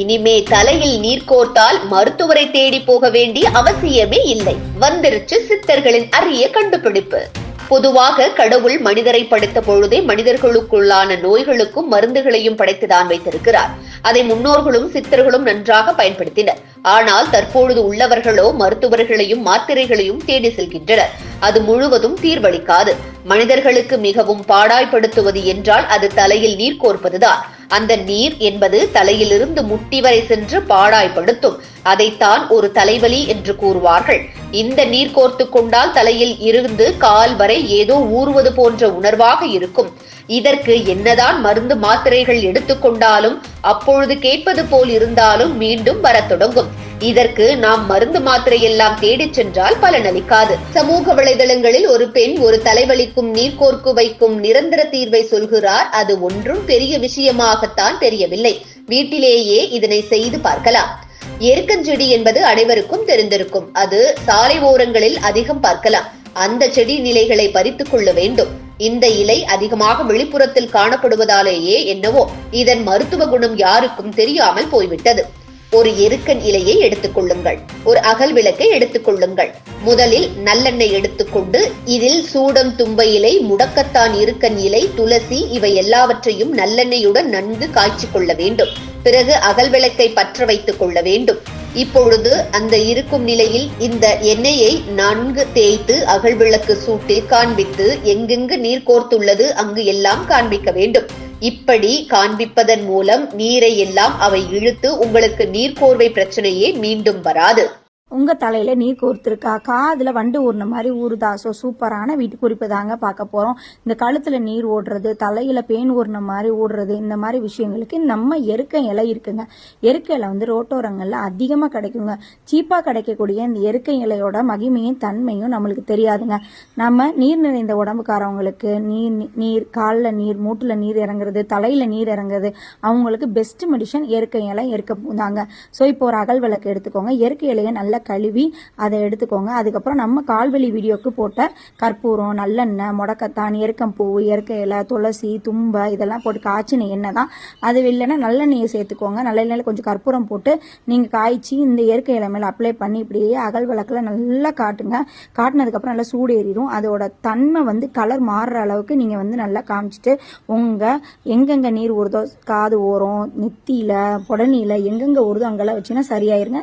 இனிமே தலையில் நீர் கோர்த்தால் மருத்துவரை தேடி போக வேண்டிய அவசியமே இல்லை. வந்துருச்சு சித்தர்களின் அரிய கண்டுபிடிப்பு. பொதுவாக கடவுள் மனிதரை படைத்த பொழுதே மனிதர்களுக்குள்ளான நோய்களுக்கும் மருந்துகளையும் படைத்துதான் வைத்திருக்கிறார். அதை முன்னோர்களும் சித்தர்களும் நன்றாக பயன்படுத்தினர். ஆனால் தற்பொழுது உள்ளவர்களோ மருத்துவர்களையும் மாத்திரைகளையும் தேடி செல்கின்றனர். அது முழுவதும் தீர்வளிக்காது. மனிதர்களுக்கு மிகவும் பாடாய்படுத்துவது என்றால் அது தலையில் நீர் கோர்ப்பதுதான். அந்த நீர் என்பது தலையிலிருந்து முட்டி வரை சென்று பாடாய்படுத்தும் அதைத்தான் ஒரு தலைவலி என்று கூறுவார்கள். இந்த நீர் கோர்த்து கொண்டால் தலையில் இருந்து கால் வரை ஏதோ ஊறுவது போன்ற உணர்வாக இருக்கும். இதற்கு என்னதான் மருந்து மாத்திரைகள் எடுத்துக்கொண்டாலும் அப்பொழுது கேட்பது போல் இருந்தாலும் மீண்டும் வரத் தொடங்கும். இதற்கு நாம் மருந்து மாத்திரை எல்லாம் தேடிச் சென்றால் பலனளிக்காது. சமூக வலைதளங்களில் ஒரு பெண் ஒரு தலைவலிக்கும் நீர்கோர்க்கு வைக்கும் நிரந்தர தீர்வை சொல்கிறார். அது ஒன்றும் பெரிய விஷயமாகத்தான் தெரியவில்லை. வீட்டிலேயே இதனை செய்து பார்க்கலாம். எருக்கஞ்செடி என்பது அனைவருக்கும் தெரிந்திருக்கும். அது சாலை ஓரங்களில் அதிகம் பார்க்கலாம். அந்த செடி நிலைகளை பறித்துக் கொள்ள வேண்டும். இந்த இலை அதிகமாக வெளிப்புறத்தில் காணப்படுவதாலேயே என்னவோ. இதன் மருத்துவ குணம் யாருக்கும் தெரியாமல் போய்விட்டது. ஒரு எருக்கன் இலையை எடுத்துக்கொள்ளுங்கள். ஒரு அகல் விளக்கை எடுத்துக்கொள்ளுங்கள். முதலில் நல்லெண்ணெய் எடுத்துக்கொண்டு இதில் சூடம் தும்பை இலை முடக்கத்தான் இருக்கன் இலை துளசி இவை எல்லாவற்றையும் நல்லெண்ணெயுடன் நன்கு காய்ச்சி கொள்ள வேண்டும். பிறகு அகல் விளக்கை பற்ற வைத்துக் கொள்ள வேண்டும். இப்பொழுது அந்த இருக்கும் நிலையில் இந்த எண்ணெயை நன்கு தேய்த்து அகல் விளக்கு சூட்டில் காண்பித்து எங்கெங்கு நீர் கோர்த்துள்ளது அங்கு எல்லாம் காண்பிக்க வேண்டும். இப்படி காண்பிப்பதன் மூலம் நீரை எல்லாம் அவை இழுத்து உங்களுக்கு நீர்க்கோர்வை பிரச்சனையே மீண்டும் வராது. உங்க தலையில நீர் கோர்த்திருக்கா? காதுல வண்டு ஊறின மாதிரி ஊறுதா. ஸோ சூப்பரான வீட்டு குறிப்பு தாங்க பார்க்க போறோம். இந்த கழுத்துல நீர் ஓடுறது தலையில பேன் ஊறின மாதிரி ஓடுறது இந்த மாதிரி விஷயங்களுக்கு நம்ம எருக்க இலை இருக்குங்க. எருக்க இலை வந்து ரோட்டோரங்கள்ல அதிகமா கிடைக்குங்க. சீப்பா கிடைக்கக்கூடிய இந்த எருக்க இலையோட மகிமையும் தன்மையும் நம்மளுக்கு தெரியாதுங்க. நம்ம நீர் நிறைந்த உடம்புக்காரவங்களுக்கு நீர் நீர் காலில் நீர் மூட்டுல நீர் இறங்குறது தலையில நீர் இறங்குறது அவங்களுக்கு பெஸ்ட் மெடிஷன் எருக்க இலை இருக்க தாங்க ஸோ இப்போ ஒரு அகல் விளக்கு எடுத்துக்கோங்க. எருக்க இலையை நல்லா நல்லா கழுவி அதை எடுத்துக்கோங்க. அதுக்கப்புறம் நம்ம கால்வெளி வீடியோக்கு போட்ட கற்பூரம் நல்லெண்ணெய் முடக்கத்தான் எருக்கம்பூ இயற்கை இலை துளசி தும்பை இதெல்லாம் போட்டு காய்ச்சின எண்ணெய் தான் அது இல்லைன்னா நல்லெண்ணெயை சேர்த்துக்கோங்க. நல்லெண்ணெயில் கொஞ்சம் கற்பூரம் போட்டு நீங்கள் காய்ச்சி இந்த இயற்கை இலை மேலே அப்ளை பண்ணி இப்படியே அகல் விளக்கில் நல்லா காட்டுங்க. காட்டினதுக்கப்புறம் நல்லா சூடு ஏறிடும் அதோட தன்மை வந்து கலர் மாறுற அளவுக்கு நீங்கள் வந்து நல்லா காமிச்சிட்டு உங்கள் எங்கெங்கே நீர் ஊறுதோ காது ஓரம் நெத்தியில் புடனியில் எங்கெங்கே ஊறுதோ அங்கெல்லாம் வச்சுன்னா சரியாயிருங்க.